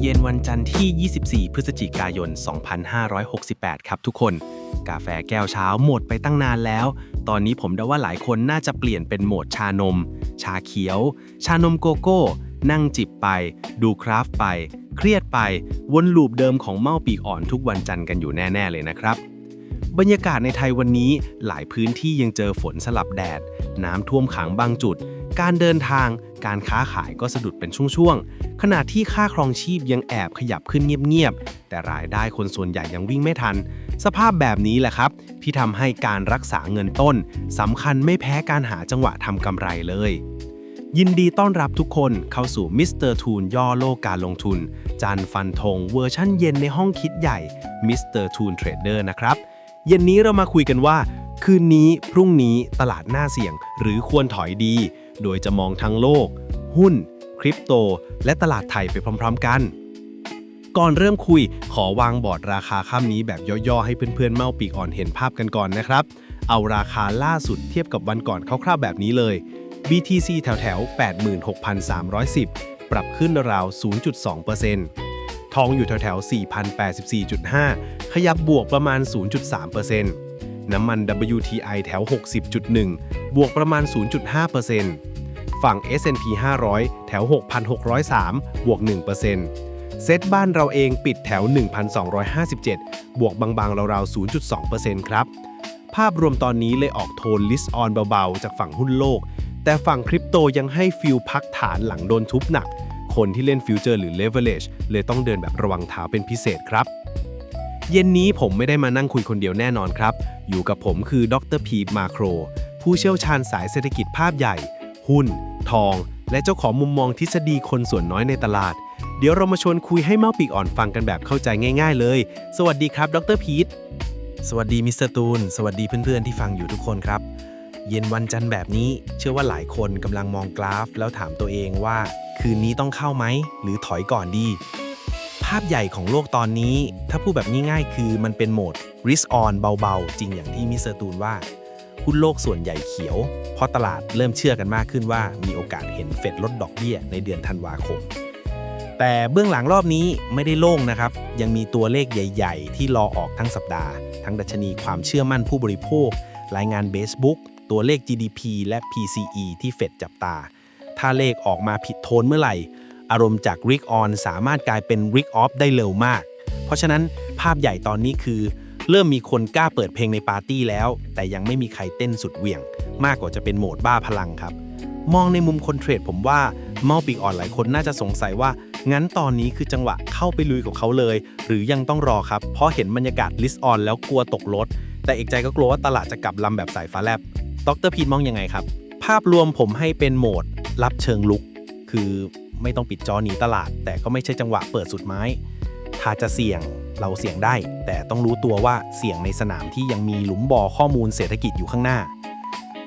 เย็นวันจันทร์ที่ 24 พฤศจิกายน 2568 ครับทุกคน กาแฟแก้วเช้าหมดไปตั้งนานแล้ว ตอนนี้ผมเดาว่าหลายคนน่าจะเปลี่ยนเป็นโหมดชานม ชาเขียว ชานมโกโก้ นั่งจิบไป ดูคราฟไป เครียดไป วนลูปเดิมของเมาปีกอ่อนทุกวันจันทร์กันอยู่แน่ ๆ เลยนะครับบรรยากาศในไทยวันนี้หลายพื้นที่ยังเจอฝนสลับแดด น้ำท่วมขังบางจุด การเดินทาง การค้าขายก็สะดุดเป็นช่วงๆ ขณะที่ค่าครองชีพยังแอบขยับขึ้นเงียบๆ แต่รายได้คนส่วนใหญ่ยังวิ่งไม่ทัน สภาพแบบนี้แหละครับ ที่ทำให้การรักษาเงินต้นสำคัญไม่แพ้การหาจังหวะทำกำไรเลย ยินดีต้อนรับทุกคนเข้าสู่มิสเตอร์ทูนย่อโลกการลงทุนจันฟันธงเวอร์ชั่นเย็นในห้องคิดใหญ่มิสเตอร์ทูนเทรดเดอร์นะครับ เย็นนี้เรามาคุยกันว่าคืนนี้ พรุ่งนี้ตลาดหน้าเสี่ยง หรือควรถอยดี โดยจะมองทั้งโลก หุ้น คริปโต และตลาดไทยไปพร้อม ๆ กัน ก่อนเริ่มคุยขอวางบอร์ดราคาค่ำนี้แบบย่อๆ ให้เพื่อนๆเมาปีกอ่อนเห็นภาพกันก่อนนะครับ เอาราคาล่าสุดเทียบกับวันก่อนคร่าวๆแบบนี้เลย BTC แถวๆ86,310 ปรับขึ้นราว 0.2%ทองอยู่แถวๆ4,084.5 ขยับบวกประมาณ 0.3% น้ำมัน WTI แถว 60.1 บวกประมาณ 0.5%ฝั่ง S&P 500 แถว 6,603 บวก 1%เซตบ้านเราเองปิดแถว 1,257 บวกบางๆ ราวๆ 0.2%ครับ ภาพรวมตอนนี้เลยออกโทนลิสออนเบาๆ จากฝั่งหุ้นโลก แต่ฝั่งคริปโตยังให้ฟิลพักฐานหลังโดนทุบหนัก คนที่เล่นฟิวเจอร์หรือ leverage เลยต้องเดินแบบระวังเท้าเป็นพิเศษครับ เย็นนี้ผมไม่ได้มานั่งคุยคนเดียวแน่นอนครับ อยู่กับผมคือดรพีมาโคร ผู้เชี่ยวชาญสายเศรษฐกิจภาพใหญ่ หุ้น ทอง และเจ้าของมุมมองทฤษฎีคนส่วนน้อยในตลาด เดี๋ยวเรามาชวนคุยให้เมาปีกอ่อนฟังกันแบบเข้าใจง่าย ๆ เลย สวัสดีครับ ดรพีทสวัสดีมิสเตอร์ตูนสวัสดีเพื่อนๆที่ฟังอยู่ทุกคนครับ เย็นวันจันทร์แบบนี้ เชื่อว่าหลายคนกำลังมองกราฟ แล้วถามตัวเองว่า คืนนี้ต้องเข้าไหมหรือถอยก่อนดี ภาพใหญ่ของโลกตอนนี้ ถ้าพูดแบบง่ายๆ คือมันเป็นโหมด risk on เบาๆ จริงอย่างที่มิสเตอร์ตูนว่าหุ้นโลกส่วนใหญ่เขียว เพราะตลาดเริ่มเชื่อกันมากขึ้นว่ามีโอกาสเห็นเฟดลดดอกเบี้ยในเดือนธันวาคม แต่เบื้องหลังรอบนี้ไม่ได้โล่งนะครับ ยังมีตัวเลขใหญ่ ๆ ที่รอออกทั้งสัปดาห์ ทั้งดัชนีความเชื่อมั่นผู้บริโภค รายงานเบสบุ๊กตัวเลข GDP และ PCE ที่เฟดจับตา ถ้าเลขออกมาผิดโทนเมื่อไหร่ อารมณ์จาก Rick on สามารถกลายเป็น Rick off ได้เร็วมาก เพราะฉะนั้นภาพใหญ่ตอนนี้คือ เริ่มมีคนกล้าเปิดเพลงในปาร์ตี้แล้ว แต่ยังไม่มีใครเต้นสุดเหวี่ยง มากกว่าจะเป็นโหมดบ้าพลังครับ มองในมุมคนเทรดผมว่าเมาปีกอ่อนหลายคนน่าจะสงสัยว่า งั้นตอนนี้คือจังหวะเข้าไปลุยกับเขาเลย หรือยังต้องรอครับ เพราะเห็นบรรยากาศลิสออนแล้วกลัวตกรถ แต่อีกใจก็กลัวว่าตลาดจะกลับลำแบบสายฟ้าแลบดรพีทมองยังไงครับ ภาพรวมผมให้เป็นโหมด รับเชิงลุก คือ ไม่ต้องปิดจอหนีตลาด แต่ก็ไม่ใช่จังหวะเปิดสุดไม้ ถ้าจะเสี่ยงเราเสี่ยงได้ แต่ต้องรู้ตัวว่าเสี่ยงในสนามที่ยังมีหลุมบ่อข้อมูลเศรษฐกิจอยู่ข้างหน้า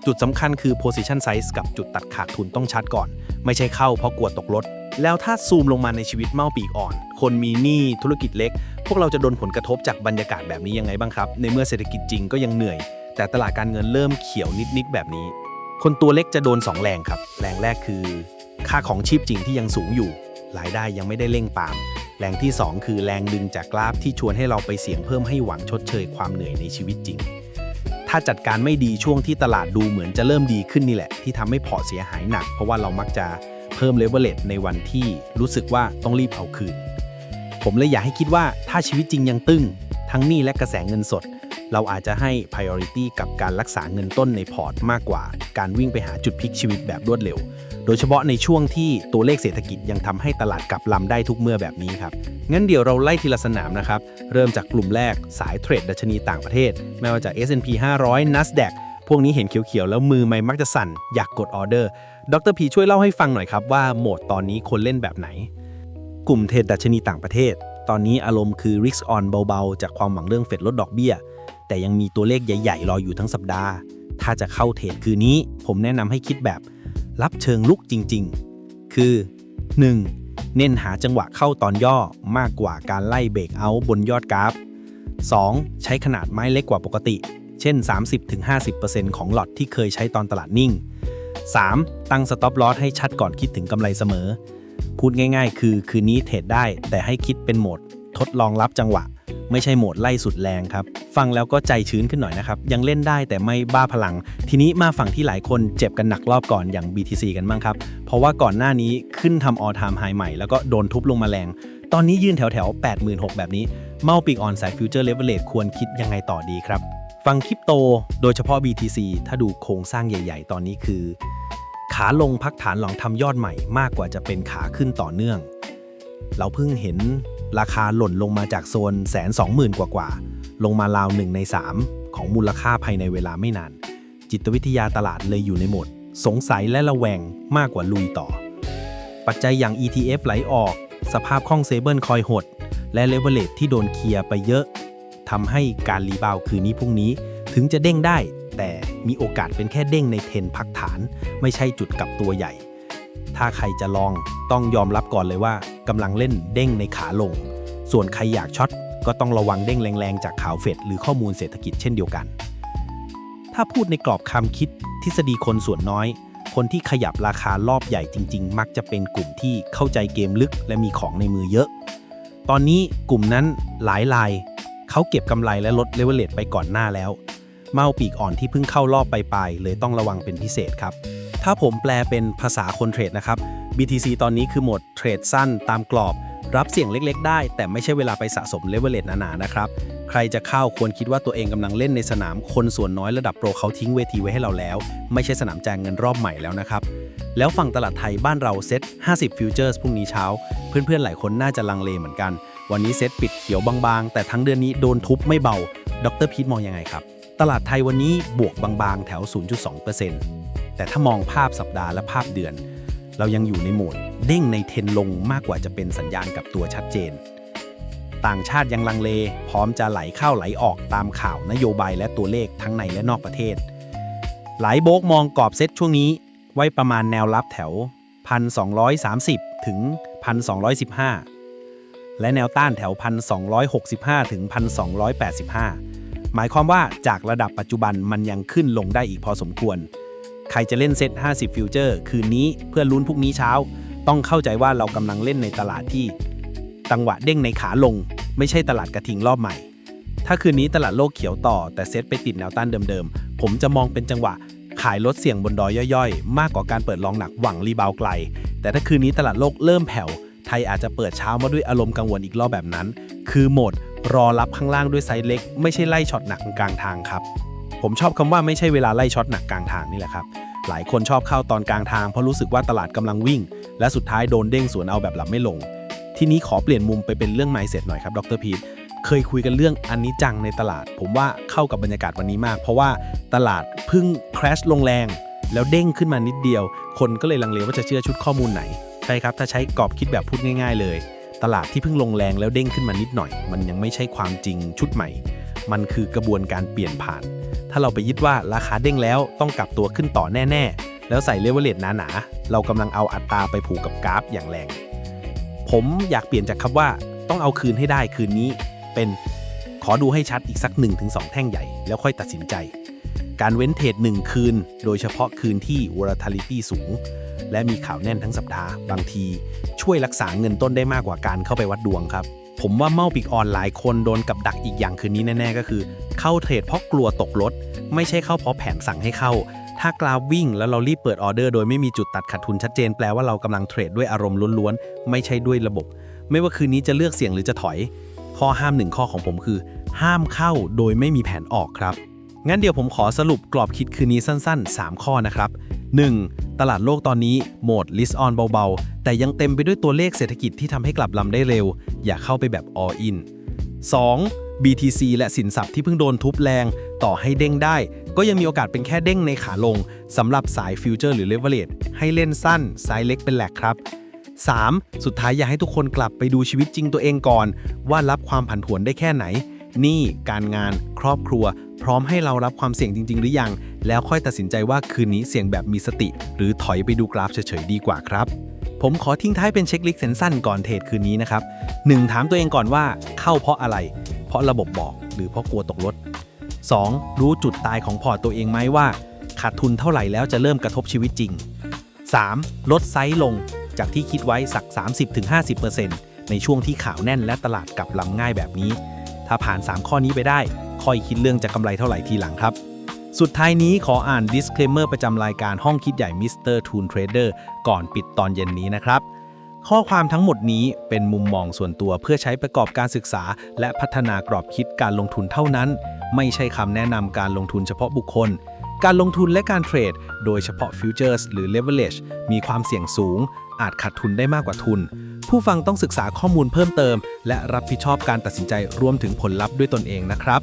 จุดสำคัญคือ position size กับจุดตัดขาดทุนต้องชัดก่อน ไม่ใช่เข้าเพราะกลัวตกรถแล้วถ้าซูมลงมาในชีวิตเมาปีกอ่อน คนมีหนี้ธุรกิจเล็ก พวกเราจะโดนผลกระทบจากบรรยากาศแบบนี้ยังไงบ้างครับ ในเมื่อเศรษฐกิจจริงก็ยังเหนื่อย แต่ตลาดการเงินเริ่มเขียวนิดๆแบบนี้ คนตัวเล็กจะโดน 2 แรงครับ แรงแรกคือ ค่าของชีพจริงที่ยังสูงอยู่ รายได้ยังไม่ได้เร่งปาม แรงที่ 2 คือแรงดึงจากกราฟที่ชวนให้เราไปเสี่ยงเพิ่มให้หวังชดเชยความเหนื่อยในชีวิตจริง ถ้าจัดการไม่ดีช่วงที่ตลาดดูเหมือนจะเริ่มดีขึ้นนี่แหละ ที่ทำให้พอเสียหายหนัก เพราะว่าเรามักจะเพิ่มเลเวลเลตในวันที่รู้สึกว่าต้องรีบเอาคืน ผมเลยอยากให้คิดว่าถ้าชีวิตจริงยังตึง ทั้งหนี้และกระแสเงินสด เราอาจจะให้ priority กับการรักษาเงินต้นในพอร์ตมากกว่า การวิ่งไปหาจุดพลิกชีวิตแบบรวดเร็ว โดยเฉพาะในช่วงที่ตัวเลขเศรษฐกิจยังทำให้ตลาดกลับลำได้ทุกเมื่อแบบนี้ครับ งั้นเดี๋ยวเราไล่ทีละสนามนะครับ เริ่มจากกลุ่มแรกสายเทรดดัชนีต่างประเทศ ไม่ว่าจะ S&P 500 NASDAQ พวกนี้เห็นเขียวๆ แล้วมือไม่มักจะสั่น อยากกดออเดอร์ ดรพีช่วยเล่าให้ฟังหน่อยครับว่าโหมดตอนนี้คนเล่นแบบไหน กลุ่มเทรดดัชนีต่างประเทศ ตอนนี้อารมณ์คือ risk on เบาๆ จากความหวังเรื่องเฟดลดดอกเบี้ย แต่ยังมีตัวเลขใหญ่ๆ รออยู่ทั้งสัปดาห์ ถ้าจะเข้าเทรดคืนนี้ ผมแนะนำให้คิดแบบ รับเชิงลุกจริงๆ คือ 1. เน้นหาจังหวะเข้าตอนย่อมากกว่าการไล่เบรกเอาบนยอดกราฟ 2. ใช้ขนาดไม้เล็กกว่าปกติ เช่น 30-50%ของหลอตที่เคยใช้ตอนตลาดนิ่ง 3. ตั้งสต็อปลอสให้ชัดก่อนคิดถึงกำไรเสมอ พูดง่ายๆ คือคืนนี้เทรดได้แต่ให้คิดเป็นโหมด ทดลองรับจังหวะ ไม่ใช่โหมดไล่สุดแรงครับ ฟังแล้วก็ใจชื้นขึ้นหน่อยนะครับ ยังเล่นได้แต่ไม่บ้าพลัง ทีนี้มาฝั่งที่หลายคนเจ็บกันหนักรอบก่อนอย่าง BTC กันบ้างครับ เพราะว่าก่อนหน้านี้ขึ้นทำ all time high ใหม่แล้วก็โดนทุบลงมาแรง ตอนนี้ยืนแถวแถว86,000แบบนี้เมาปีกออนสายฟิวเจอร์เลเวลเลควรคิดยังไงต่อดีครับฟังคริปโต โดยเฉพาะ BTC ถ้าดูโครงสร้างใหญ่ ๆ ตอนนี้คือ ขาลงพักฐานหลังทำยอดใหม่มากกว่าจะเป็นขาขึ้นต่อเนื่อง เราเพิ่งเห็น ราคาหล่นลงมาจากโซนแสนสองหมื่นกว่าๆลงมาราวหนึ่งใน 3 ของมูลค่าภายในเวลาไม่นาน จิตวิทยาตลาดเลยอยู่ในโหมด สงสัยและระแวงมากกว่าลุยต่อ ปัจจัยอย่าง ETF ไหลออก สภาพคล่องเซเบิลคอยหด และเลเวลเลตที่โดนเคลียร์ไปเยอะทำให้การรีบาวคืนนี้พรุ่งนี้ถึงจะเด้งได้ แต่มีโอกาสเป็นแค่เด้งในเทนพักฐาน ไม่ใช่จุดกลับตัวใหญ่ ถ้าใครจะลองต้องยอมรับก่อนเลยว่ากำลังเล่นเด้งในขาลง ส่วนใครอยากช็อตก็ต้องระวังเด้งแรงๆ จากข่าวเฟดหรือข้อมูลเศรษฐกิจเช่นเดียวกัน ถ้าพูดในกรอบคำคิด ทฤษฎีคนส่วนน้อย คนที่ขยับราคารอบใหญ่จริง ๆ มักจะเป็นกลุ่มที่เข้าใจเกมลึกและมีของในมือเยอะ ตอนนี้กลุ่มนั้นหลายรายเขาเก็บกำไรและลดเลเวลเลตไปก่อนหน้าแล้ว เมาปีกอ่อนที่เพิ่งเข้ารอบไปลายเลยต้องระวังเป็นพิเศษครับ ถ้าผมแปลเป็นภาษาคนเทรดนะครับ BTC ตอนนี้คือโหมดเทรดสั้นตามกรอบ รับเสี่ยงเล็ก ๆ ได้ แต่ไม่ใช่เวลาไปสะสมเลเวลเลตหนาๆนะครับ ใครจะเข้าควรคิดว่าตัวเองกำลังเล่นในสนามคนส่วนน้อยระดับโปรเขาทิ้งเวทีไว้ให้เราแล้ว ไม่ใช่สนามแจงเงินรอบใหม่แล้วนะครับ แล้วฝั่งตลาดไทยบ้านเราเซ็ต50ฟิวเจอร์สพรุ่งนี้เช้า เพื่อนๆหลายคนน่าจะลังเลเหมือนกัน วันนี้เซ็ตปิดเขียวบางๆ แต่ทั้งเดือนนี้โดนทุบไม่เบา ดรพีทมองยังไงครับ ตลาดไทยวันนี้บวกบางๆ แถว 0.2% แต่ถ้ามองภาพสัปดาห์และภาพเดือน เรายังอยู่ในโหมดเด้งในเทนลงมากกว่าจะเป็นสัญญาณกับตัวชัดเจน ต่างชาติยังลังเล พร้อมจะไหลเข้าไหลออกตามข่าวนโยบายและตัวเลขทั้งในและนอกประเทศ หลายโบกมองกรอบเซตช่วงนี้ ไว้ประมาณแนวรับแถว 1,230 ถึง 1,215 และแนวต้านแถว 1,265 ถึง 1,285 หมายความว่าจากระดับปัจจุบันมันยังขึ้นลงได้อีกพอสมควร ใครจะเล่นเซต 50 ฟิวเจอร์ คืนนี้เพื่อลุ้นพรุ่งนี้เช้า ต้องเข้าใจว่าเรากำลังเล่นในตลาดที่จังหวะเด้งในขาลง ไม่ใช่ตลาดกระทิงรอบใหม่ ถ้าคืนนี้ตลาดโลกเขียวต่อ แต่เซตไปติดแนวต้านเดิมๆ ผมจะมองเป็นจังหวะขายลดเสี่ยงบนดอยย่อยๆ มากกว่าการเปิดลองหนักหวังรีบาวไกล แต่ถ้าคืนนี้ตลาดโลกเริ่มแผ่ว ไทยอาจจะเปิดเช้ามาด้วยอารมณ์กังวลอีกรอบแบบนั้น คือโหมดรอรับข้างล่างด้วยไซส์เล็ก ไม่ใช่ไล่ช็อตหนักกลางทางครับ ผมชอบคำว่าไม่ใช่เวลาไล่ช็อตหนักกลางทางนี่แหละครับ หลายคนชอบเข้าตอนกลางทางเพราะรู้สึกว่าตลาดกำลังวิ่ง และสุดท้ายโดนเด้งสวนเอาแบบหลับไม่ลง ทีนี้ขอเปลี่ยนมุมไปเป็นเรื่องไมเซ็ตหน่อยครับดรพีทเคยคุยกันเรื่องอันนี้จังในตลาด ผมว่าเข้ากับบรรยากาศวันนี้มาก เพราะว่าตลาดเพึ่งคราชลงแรง แล้วเด้งขึ้นมานิดเดียว คนก็เลยลังเลว่าจะเชื่อชุดข้อมูลไหน ใช่ครับ ถ้าใช้กรอบคิดแบบพูดง่าย ๆ เลย ตลาดที่เพิ่งลงแรงแล้วเด้งขึ้นมานิดหน่อย มันยังไม่ใช่ความจริงชุดใหม่ มันคือกระบวนการเปลี่ยนผ่าน ถ้าเราไปยึดว่าราคาเด้งแล้วต้องกลับตัวขึ้นต่อแน่ ๆ แล้วใส่เลเวลเลตหนาๆ เรากำลังเอาอัตราไปผูกกับกราฟอย่างแรง ผมอยากเปลี่ยนจากคำว่าต้องเอาคืนให้ได้คืนนี้ เป็นขอดูให้ชัดอีกสัก 1-2 แท่งใหญ่ แล้วค่อยตัดสินใจ การเว้นเทรด1คืน โดยเฉพาะคืนที่ volatility สูง และมีข่าวแน่นทั้งสัปดาห์ บางที ช่วยรักษาเงินต้นได้มากกว่าการเข้าไปวัดดวงครับ ผมว่าเมาปิกออนหลายคนโดนกับดักอีกอย่างคืนนี้แน่ ๆ ก็คือ เข้าเทรดเพราะกลัวตกรถ ไม่ใช่เข้าเพราะแผนสั่งให้เข้า ถ้ากราฟวิ่งแล้วเรารีบเปิดออเดอร์โดยไม่มีจุดตัดขาดทุนชัดเจนแปลว่าเรากำลังเทรดด้วยอารมณ์ล้วนๆ ไม่ใช่ด้วยระบบ ไม่ว่าคืนนี้จะเลือกเสี่ยงหรือจะถอย ข้อห้ามหนึ่งข้อของผมคือ ห้ามเข้าโดยไม่มีแผนออกครับ งั้นเดี๋ยวผมขอสรุปกรอบคิดคืนนี้สั้นๆ 3 ข้อนะครับ 1. ตลาดโลกตอนนี้โหมด list on เบาๆ แต่ยังเต็มไปด้วยตัวเลขเศรษฐกิจที่ทำให้กลับลำได้เร็ว อย่าเข้าไปแบบ all in 2. BTC และสินทรัพย์ที่เพิ่งโดนทุบแรง ต่อให้เด้งได้ ก็ยังมีโอกาสเป็นแค่เด้งในขาลงสำหรับสายฟิวเจอร์หรือเลเวลเลตให้เล่นสั้นไซส์เล็กเป็นแหลกครับ 3. สุดท้ายอยากให้ทุกคนกลับไปดูชีวิตจริงตัวเองก่อน ว่ารับความผันผวนได้แค่ไหน นี่การงาน ครอบครัว พร้อมให้เรารับความเสี่ยงจริง ๆ หรือยัง แล้วค่อยตัดสินใจว่าคืนนี้เสี่ยงแบบมีสติ หรือถอยไปดูกราฟเฉยๆดีกว่าครับ ผมขอทิ้งท้ายเป็นเช็คลิสต์สั้นๆก่อนเทรดคืนนี้นะครับ 1. ถามตัวเองก่อนว่าเข้าเพราะอะไร เพราะระบบบอกหรือเพราะกลัวตกรถ 2. รู้จุดตายของพอร์ตตัวเองไหมว่า ขาดทุนเท่าไหร่แล้วจะเริ่มกระทบชีวิตจริง 3. ลดไซส์ลงจากที่คิดไว้สัก 30-50%ในช่วงที่ข่าวแน่นและตลาดกลับลำง่ายแบบนี้ ถ้าผ่าน 3 ข้อนี้ไปได้ ค่อยคิดเรื่องจะกำไรเท่าไหร่ทีหลังครับ สุดท้ายนี้ขออ่าน disclaimer ประจำรายการห้องคิดใหญ่ Mr. Toon Trader ก่อนปิดตอนเย็นนี้นะครับ ข้อความทั้งหมดนี้เป็นมุมมองส่วนตัวเพื่อใช้ประกอบการศึกษา และพัฒนากรอบคิดการลงทุนเท่านั้น ไม่ใช่คำแนะนำการลงทุนเฉพาะบุคคลการลงทุนและการเทรด โดยเฉพาะฟิวเจอร์สหรือ leverage มีความเสี่ยงสูง อาจขาดทุนได้มากกว่าทุน ผู้ฟังต้องศึกษาข้อมูลเพิ่มเติม และรับผิดชอบการตัดสินใจรวมถึงผลลัพธ์ด้วยตนเองนะครับ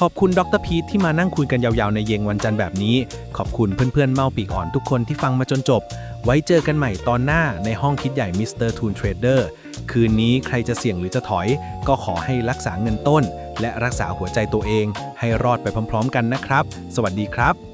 ขอบคุณดรพีทที่มานั่งคุยกันยาวๆ ในเย็นวันจันทร์แบบนี้ ขอบคุณเพื่อนๆ เมาปีกอ่อนทุกคนที่ฟังมาจนจบ ไว้เจอกันใหม่ตอนหน้าในห้องคิดใหญ่ Mr. Toon Trader คืนนี้ใครจะเสี่ยงหรือจะถอย ก็ขอให้รักษาเงินต้น และรักษาหัวใจตัวเอง ให้รอดไปพร้อมๆ กันนะครับ สวัสดีครับ